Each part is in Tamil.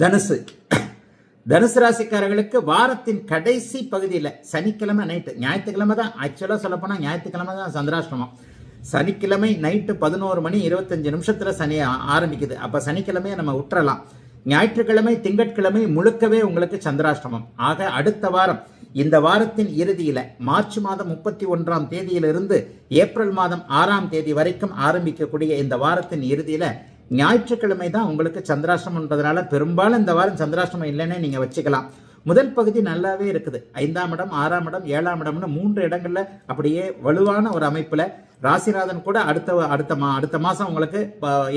தனுசு. தனுசு ராசிக்காரர்களுக்கு வாரத்தின் கடைசி பகுதியில் சனிக்கிழமை நைட்டு ஞாயிற்றுக்கிழமை தான். ஆக்சுவலாக சொல்லப்போனால் ஞாயிற்றுக்கிழமை தான் சந்திராஷ்டமம். சனிக்கிழமை நைட்டு பதினோரு மணி இருபத்தஞ்சு நிமிஷத்தில் சனி ஆரம்பிக்குது. அப்போ சனிக்கிழமையை நம்ம விட்டுறலாம் ஞாயிற்றுக்கிழமை திங்கட்கிழமை முழுக்கவே உங்களுக்கு சந்திராஷ்டமம். ஆக அடுத்த வாரம் இந்த வாரத்தின் இறுதியில் மார்ச் மாதம் முப்பத்தி ஒன்றாம் தேதியிலிருந்து ஏப்ரல் மாதம் ஆறாம் தேதி வரைக்கும் ஆரம்பிக்கக்கூடிய இந்த வாரத்தின் இறுதியில் ஞாயிற்றுக்கிழமை தான் உங்களுக்கு சந்திராஷ்டமன்றதுனால பெரும்பாலும் இந்த வாரம் சந்திராஷ்டமம் இல்லைன்னே நீங்கள் வச்சுக்கலாம். முதல் பகுதி நல்லாவே இருக்குது. ஐந்தாம் இடம் ஆறாம் இடம் ஏழாம் இடம்னு மூன்று இடங்களில் அப்படியே வலுவான ஒரு அமைப்பில் ராசிநாதன் கூட அடுத்த அடுத்த மா அடுத்த மாதம் உங்களுக்கு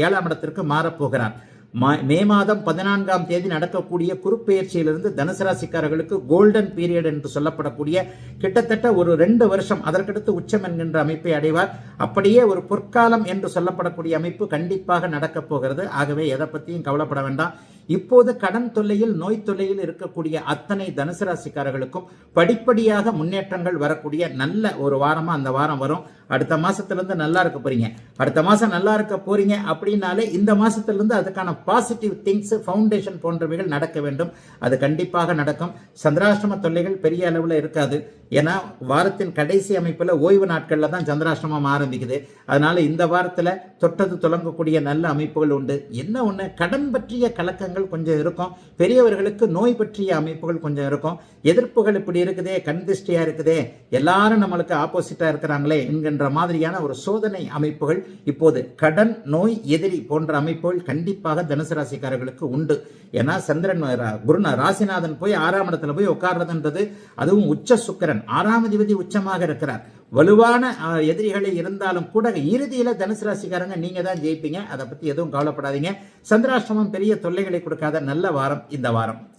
ஏழாம் இடத்திற்கு மாறப்போகிறார் மா- மே மாதம் பதினான்காம் தேதி நடக்கக்கூடிய குறுப்பெயர்ச்சியிலிருந்து தனுசு ராசிக்காரர்களுக்கு கோல்டன் பீரியட் என்று சொல்லப்படக்கூடிய கிட்டத்தட்ட ஒரு ரெண்டு வருஷம் அதற்கடுத்து உச்சம் என்கின்ற அமைப்பை அடைவார். அப்படியே ஒரு பொற்காலம் என்று சொல்லப்படக்கூடிய அமைப்பு கண்டிப்பாக நடக்கப் போகிறது. ஆகவே எதை பற்றியும் கவலைப்பட வேண்டாம். இப்போது கடன் தொல்லையில் நோய் தொல்லையில் இருக்கக்கூடிய அத்தனை தனுசு ராசிக்காரர்களுக்கும் படிப்படியாக முன்னேற்றங்கள் வரக்கூடிய நல்ல ஒரு வாரமாக அந்த வாரம் வரும். அடுத்த மாதத்துலேருந்து நல்லா இருக்க போறீங்க. அடுத்த மாசம் நல்லா இருக்க போறீங்க அப்படின்னாலே இந்த மாதத்துலேருந்து அதுக்கான பாசிட்டிவ் திங்ஸ் ஃபவுண்டேஷன் போன்றவைகள் நடக்க வேண்டும். அது கண்டிப்பாக நடக்கும். சந்திராஷ்டம தொல்லைகள் பெரிய அளவில் இருக்காது. ஏன்னா வாரத்தின் கடைசி அமைப்பில் ஓய்வு நாட்களில் தான் சந்திராஷ்டமம் ஆரம்பிக்குது. அதனால இந்த வாரத்தில் தொட்டது தொடங்கக்கூடிய நல்ல அமைப்புகள் உண்டு. என்ன ஒன்று கடன் பற்றிய கலக்கங்கள் கொஞ்சம் இருக்கும். பெரியவர்களுக்கு நோய் பற்றிய அமைப்புகள் கொஞ்சம் இருக்கும். எதிர்ப்புகள் இப்படி இருக்குதே கண் திருஷ்டியாக இருக்குதே. எல்லாரும் நம்மளுக்கு ஆப்போசிட்டாக இருக்கிறாங்களே என்கின்ற மாதிரியான ஒரு சோதனை அமைப்புகள் இப்போது கடன் நோய் எதிரி போன்ற அமைப்புகள் கண்டிப்பாக தனுசு ராசிக்காரர்களுக்கு உண்டு. ஏன்னா சந்திரன் ரா- குருநா ராசிநாதன் போய் ஆறாம் இடத்துல போய் உட்கார்றதுன்றது அதுவும் உச்ச சுக்கிரன். ஆறாம் அதிபதி உச்சமாக இருக்கிறார். வலுவான எதிரிகளை இருந்தாலும் கூட இறுதியில தனுசு ராசிக்காரங்க நீங்க தான் ஜெயிப்பீங்க. அதை பத்தி எதுவும் கவலைப்படாதீங்க. சந்திராஷ்டமம் பெரிய தொல்லைகளை கொடுக்காத நல்ல வாரம் இந்த வாரம்.